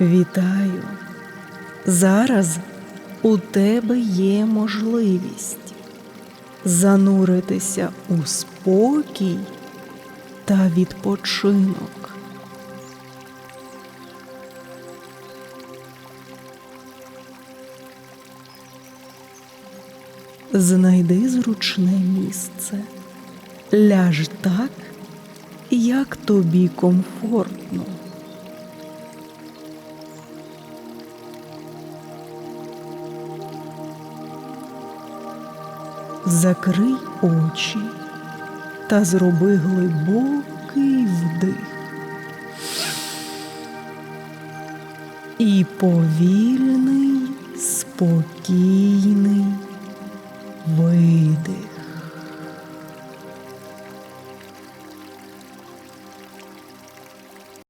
Вітаю! Зараз у тебе є можливість зануритися у спокій та відпочинок. Знайди зручне місце, ляж так, як тобі комфортно. Закрий очі та зроби глибокий вдих. І повільний, спокійний видих.